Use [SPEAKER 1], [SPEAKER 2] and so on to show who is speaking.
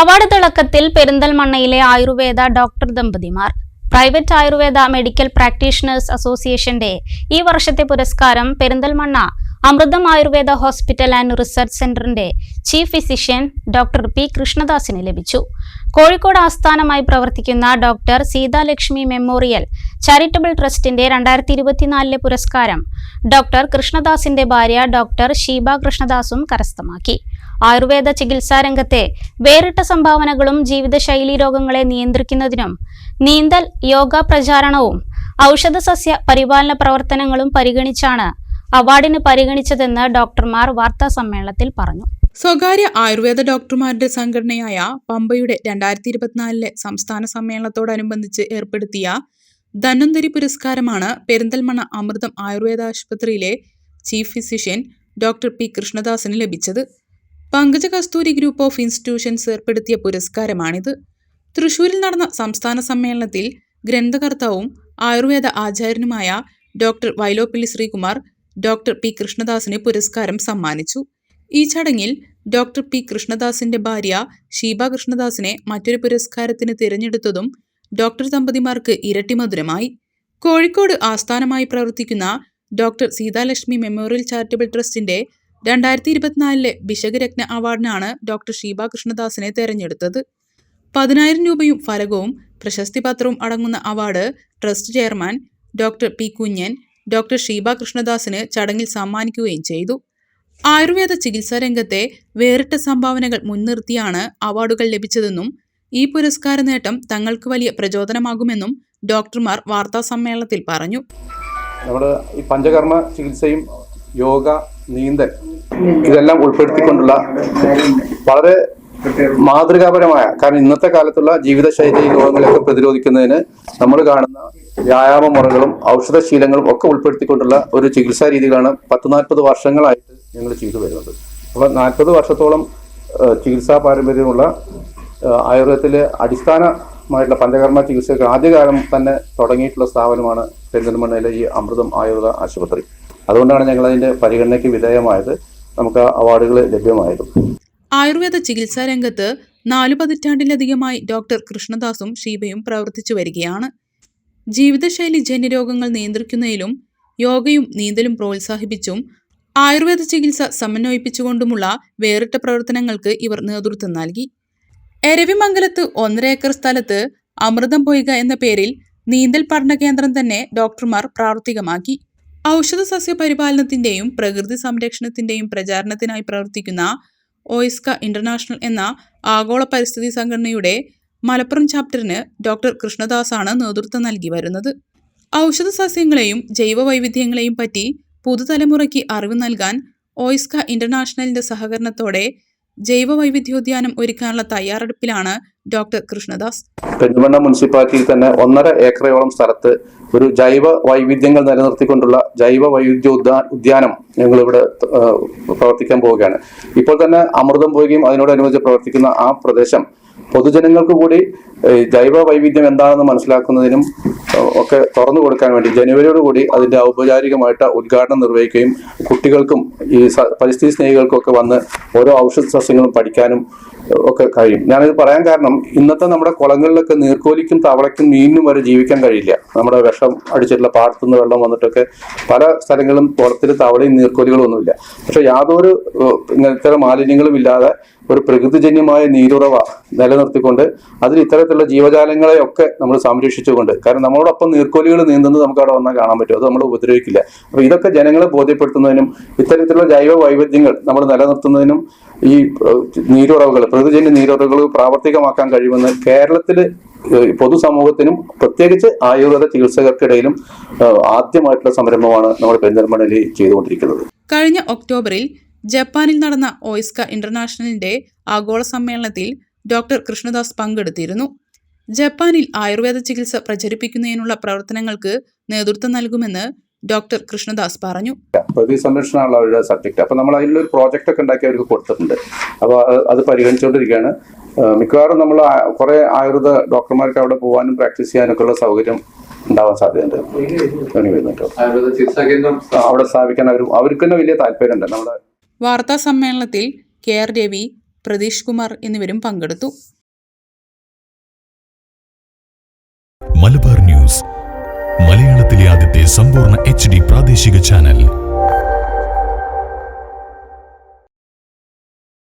[SPEAKER 1] Award തിളക്കത്തിൽ പെരിന്തൽമണ്ണയിലെ Ayurveda doctor ദമ്പതിമാർ. പ്രൈവറ്റ് ആയുർവേദ മെഡിക്കൽ പ്രാക്ടീഷണേഴ്സ് അസോസിയേഷന്റെ ഈ വർഷത്തെ പുരസ്കാരം Perinthalmanna Amritham Ayurveda hospital and research സെന്ററിന്റെ ചീഫ് ഫിസിഷ്യൻ ഡോക്ടർ പി കൃഷ്ണദാസിന് ലഭിച്ചു. കോഴിക്കോട് ആസ്ഥാനമായി പ്രവർത്തിക്കുന്ന ഡോക്ടർ സീതാലക്ഷ്മി മെമ്മോറിയൽ ചാരിറ്റബിൾ ട്രസ്റ്റിന്റെ രണ്ടായിരത്തി ഇരുപത്തിനാലിലെ പുരസ്കാരം ഡോക്ടർ കൃഷ്ണദാസിന്റെ ഭാര്യ ഡോക്ടർ ഷീബ കൃഷ്ണദാസും കരസ്ഥമാക്കി. ആയുർവേദ ചികിത്സാ രംഗത്തെ വേറിട്ട സംഭാവനകളും ജീവിതശൈലി രോഗങ്ങളെ നിയന്ത്രിക്കുന്നതിനും നീന്തൽ യോഗ പ്രചാരണവും ഔഷധ സസ്യ പരിപാലന പ്രവർത്തനങ്ങളും പരിഗണിച്ചാണ് അവാർഡിന് പരിഗണിച്ചതെന്ന് ഡോക്ടർമാർ വാർത്താ സമ്മേളനത്തിൽ പറഞ്ഞു.
[SPEAKER 2] സ്വകാര്യ ആയുർവേദ ഡോക്ടർമാരുടെ സംഘടനയായ പമ്പയുടെ രണ്ടായിരത്തി ഇരുപത്തിനാലിലെ സംസ്ഥാന സമ്മേളനത്തോടനുബന്ധിച്ച് ഏർപ്പെടുത്തിയ ധന്വന്തരി പുരസ്കാരമാണ് പെരിന്തൽമണ്ണ അമൃതം ആയുർവേദ ആശുപത്രിയിലെ ചീഫ് ഫിസിഷ്യൻ ഡോക്ടർ പി കൃഷ്ണദാസിന് ലഭിച്ചത്. Pankaja Kasturi group of institutions ഏർപ്പെടുത്തിയ പുരസ്കാരമാണിത്. തൃശൂരിൽ നടന്ന സംസ്ഥാന സമ്മേളനത്തിൽ ഗ്രന്ഥകർത്താവും Ayurveda ആചാര്യനുമായ doctor Vyloppilly Sreekumar doctor P കൃഷ്ണദാസിന് പുരസ്കാരം സമ്മാനിച്ചു. ഈ ചടങ്ങിൽ ഡോക്ടർ പി കൃഷ്ണദാസിന്റെ ഭാര്യ ഷീബ കൃഷ്ണദാസിനെ മറ്റൊരു പുരസ്കാരത്തിന് തിരഞ്ഞെടുത്തതും ഡോക്ടർ ദമ്പതിമാർക്ക് ഇരട്ടി മധുരമായി. കോഴിക്കോട് ആസ്ഥാനമായി പ്രവർത്തിക്കുന്ന ഡോക്ടർ സീതാലക്ഷ്മി മെമ്മോറിയൽ ചാരിറ്റബിൾ ട്രസ്റ്റിന്റെ രണ്ടായിരത്തി ഇരുപത്തിനാലിലെ ബിഷകരത്ന അവാർഡിനാണ് ഡോക്ടർ ഷീബ കൃഷ്ണദാസിനെ തെരഞ്ഞെടുത്തത്. പതിനായിരം രൂപയും ഫലകവും പ്രശസ്തി പത്രവും അടങ്ങുന്ന award trust chairman doctor P Kunjan doctor Sheeba കൃഷ്ണദാസിന് ചടങ്ങിൽ സമ്മാനിക്കുകയും ചെയ്തു. ആയുർവേദ ചികിത്സാ രംഗത്തെ വേറിട്ട സംഭാവനകൾ മുൻനിർത്തിയാണ് അവാർഡുകൾ ലഭിച്ചതെന്നും ഈ പുരസ്കാര നേട്ടം തങ്ങൾക്ക് വലിയ പ്രചോദനമാകുമെന്നും ഡോക്ടർമാർ വാർത്താ സമ്മേളനത്തിൽ പറഞ്ഞു.
[SPEAKER 3] നമ്മുടെ ഈ പഞ്ചകർമ്മ ചികിത്സയും യോഗ നീന്തൽ. ഇതെല്ലാം ഉൾപ്പെടുത്തിക്കൊണ്ടുള്ള വളരെ മാതൃകാപരമായ കാരണം ഇന്നത്തെ കാലത്തുള്ള ജീവിതശൈലി രോഗങ്ങളൊക്കെ പ്രതിരോധിക്കുന്നതിന് നമ്മൾ കാണുന്ന വ്യായാമ മുറകളും ഔഷധശീലങ്ങളും ഒക്കെ ഉൾപ്പെടുത്തിക്കൊണ്ടുള്ള ഒരു ചികിത്സാ രീതികളാണ് പത്ത് നാൽപ്പത് വർഷങ്ങളായിട്ട് ഞങ്ങൾ ചെയ്തു വരുന്നത്. അപ്പോൾ നാൽപ്പത് വർഷത്തോളം ചികിത്സാ പാരമ്പര്യമുള്ള ആയുർവേദത്തിലെ അടിസ്ഥാനമായിട്ടുള്ള പഞ്ചകർമ്മ ചികിത്സയ്ക്ക് ആദ്യകാലം തന്നെ തുടങ്ങിയിട്ടുള്ള സ്ഥാപനമാണ് പെരിന്തൽമണ്ണയിലെ ഈ അമൃതം ആയുർവേദ ആശുപത്രി. അതുകൊണ്ടാണ് ഞങ്ങൾ അതിന്റെ പരിഗണനയ്ക്ക് വിധേയമായത്. നമുക്ക് അവാർഡുകൾ ലഭ്യമായത്.
[SPEAKER 2] ആയുർവേദ ചികിത്സാ രംഗത്ത് നാലു പതിറ്റാണ്ടിലധികമായി ഡോക്ടർ കൃഷ്ണദാസും ഷീബയും പ്രവർത്തിച്ചു വരികയാണ്. ജീവിതശൈലി ജന്യരോഗങ്ങൾ നിയന്ത്രിക്കുന്നതിലും യോഗയും നീന്തലും പ്രോത്സാഹിപ്പിച്ചും ആയുർവേദ ചികിത്സ സമന്വയിപ്പിച്ചുകൊണ്ടുമുള്ള വേറിട്ട പ്രവർത്തനങ്ങൾക്ക് ഇവർ നേതൃത്വം നൽകി. എരവിമംഗലത്ത് ഒന്നര ഏക്കർ സ്ഥലത്ത് അമൃതം പൊയ്ക എന്ന പേരിൽ നീന്തൽ പഠന കേന്ദ്രം തന്നെ ഡോക്ടർമാർ പ്രാവർത്തികമാക്കി. ഔഷധ സസ്യ പരിപാലനത്തിന്റെയും പ്രകൃതി സംരക്ഷണത്തിന്റെയും പ്രചാരണത്തിനായി പ്രവർത്തിക്കുന്ന ഓയിസ്ക ഇന്റർനാഷണൽ എന്ന ആഗോള പരിസ്ഥിതി സംഘടനയുടെ മലപ്പുറം ചാപ്റ്ററിന് ഡോക്ടർ കൃഷ്ണദാസാണ് നേതൃത്വം നൽകി വരുന്നത്. ഔഷധ സസ്യങ്ങളെയും ജൈവ വൈവിധ്യങ്ങളെയും പറ്റി പുതുതലമുറയ്ക്ക് അറിവ് നൽകാൻ ഓയിസ്ക ഇന്റർനാഷണലിന്റെ സഹകരണത്തോടെ ജൈവ വൈവിധ്യോദ്യാനം ഒരുക്കാനുള്ള തയ്യാറെടുപ്പിലാണ് ഡോക്ടർ കൃഷ്ണദാസ്.
[SPEAKER 3] പെരുമണ്ണ മുനിസിപ്പാലിറ്റിയിൽ തന്നെ ഒന്നര ഏക്കറയോളം സ്ഥലത്ത് ഒരു ജൈവ വൈവിധ്യങ്ങൾ നിലനിർത്തിക്കൊണ്ടുള്ള ജൈവ വൈവിധ്യ ഉദ്യാ- ഉദ്യാനം ഞങ്ങൾ ഇവിടെ പ്രവർത്തിക്കാൻ പോവുകയാണ്. ഇപ്പോൾ തന്നെ അമൃതം പോവുകയും അതിനോടനുബന്ധിച്ച് പ്രവർത്തിക്കുന്ന ആ പ്രദേശം പൊതുജനങ്ങൾക്ക് കൂടി ജൈവ വൈവിധ്യം എന്താണെന്ന് മനസ്സിലാക്കുന്നതിനും ഒക്കെ തുറന്നു കൊടുക്കാൻ വേണ്ടി ജനുവരിയോട് കൂടി അതിന്റെ ഔപചാരികമായിട്ട് ഉദ്ഘാടനം നിർവഹിക്കുകയും കുട്ടികൾക്കും ഈ പരിസ്ഥിതി സ്നേഹികൾക്കൊക്കെ വന്ന് ഓരോ ഔഷധ സസ്യങ്ങളും പഠിക്കാനും ഒക്കെ കഴിയും. ഞാനിത് പറയാൻ കാരണം ഇന്നത്തെ നമ്മുടെ കുളങ്ങളിലൊക്കെ നീർക്കോലിക്കും തവളയ്ക്കും മീനിനും വരെ ജീവിക്കാൻ കഴിയില്ല. നമ്മുടെ വിഷം അടിച്ചിട്ടുള്ള പാടത്തുനിന്ന് വെള്ളം വന്നിട്ടൊക്കെ പല സ്ഥലങ്ങളും കുളത്തിൽ തവളയും നീർക്കോലികളും ഒന്നുമില്ല. പക്ഷെ യാതൊരു ഇങ്ങനത്തെ മാലിന്യങ്ങളും ഇല്ലാതെ ഒരു പ്രകൃതിജന്യമായ നീരുറവ നിലനിർത്തിക്കൊണ്ട് അതിൽ ഇത്തരത്തിലുള്ള ജീവജാലങ്ങളെ ഒക്കെ നമ്മൾ സംരക്ഷിച്ചുകൊണ്ട് കാരണം നമ്മളോടൊപ്പം നീർക്കോലികൾ നീന്തുന്നത് നമുക്ക് അവിടെ വന്നാൽ കാണാൻ പറ്റും അത് നമ്മൾ ഉപദ്രവിക്കില്ല. അപ്പൊ ഇതൊക്കെ ജനങ്ങളെ ബോധ്യപ്പെടുത്തുന്നതിനും ഇത്തരത്തിലുള്ള ജൈവ വൈവിധ്യങ്ങൾ നമ്മൾ നിലനിർത്തുന്നതിനും ഈ നീരുറവുകൾ പ്രകൃതിജന്യ നീരുറവുകൾ പ്രാവർത്തികമാക്കാൻ കഴിയുമെന്ന് കേരളത്തിൽ പൊതുസമൂഹത്തിനും പ്രത്യേകിച്ച് ആയുർവേദ ചികിത്സകർക്കിടയിലും ആദ്യമായിട്ടുള്ള സംരംഭമാണ് നമ്മൾ പെരിന്തൽമണ്ണയിൽ ചെയ്തുകൊണ്ടിരിക്കുന്നത്.
[SPEAKER 2] കഴിഞ്ഞ ഒക്ടോബറിൽ ജപ്പാനിൽ നടന്ന ഓയിസ്ക ഇന്റർനാഷണലിന്റെ ആഗോള സമ്മേളനത്തിൽ ഡോക്ടർ കൃഷ്ണദാസ് പങ്കെടുത്തിരുന്നു. ജപ്പാനിൽ ആയുർവേദ ചികിത്സ പ്രചരിപ്പിക്കുന്നതിനുള്ള പ്രവർത്തനങ്ങൾക്ക് നേതൃത്വം നൽകുമെന്ന് ഡോക്ടർ കൃഷ്ണദാസ് പറഞ്ഞു.
[SPEAKER 3] പ്രകൃതി സംരക്ഷണമുള്ള അവരുടെ സബ്ജക്ട് അപ്പൊ നമ്മൾ അതിലൊരു പ്രോജക്റ്റ് ഒക്കെ ഉണ്ടാക്കി അവർക്ക് കൊടുത്തിട്ടുണ്ട്. അപ്പോൾ അത് പരിഗണിച്ചുകൊണ്ടിരിക്കുകയാണ്. മിക്കവാറും നമ്മൾ കുറെ ആയുർവേദ ഡോക്ടർമാർക്ക് അവിടെ പോകാനും പ്രാക്ടീസ് ചെയ്യാനൊക്കെ ഉള്ള സൗകര്യം ഉണ്ടാവാൻ സാധ്യതയുണ്ട്. വരുന്നുണ്ട്. അവിടെ സ്ഥാപിക്കാൻ അവർ അവർക്ക് തന്നെ വലിയ താല്പര്യമുണ്ട്. നമ്മുടെ
[SPEAKER 2] വാർത്താ സമ്മേളനത്തിൽ കെ ആർ രവി പ്രതീഷ് കുമാർ എന്നിവരും പങ്കെടുത്തു.
[SPEAKER 4] മലബാർ ന്യൂസ് മലയാളത്തിലെ ആദ്യത്തെ സമ്പൂർണ എച്ച് പ്രാദേശിക ചാനൽ.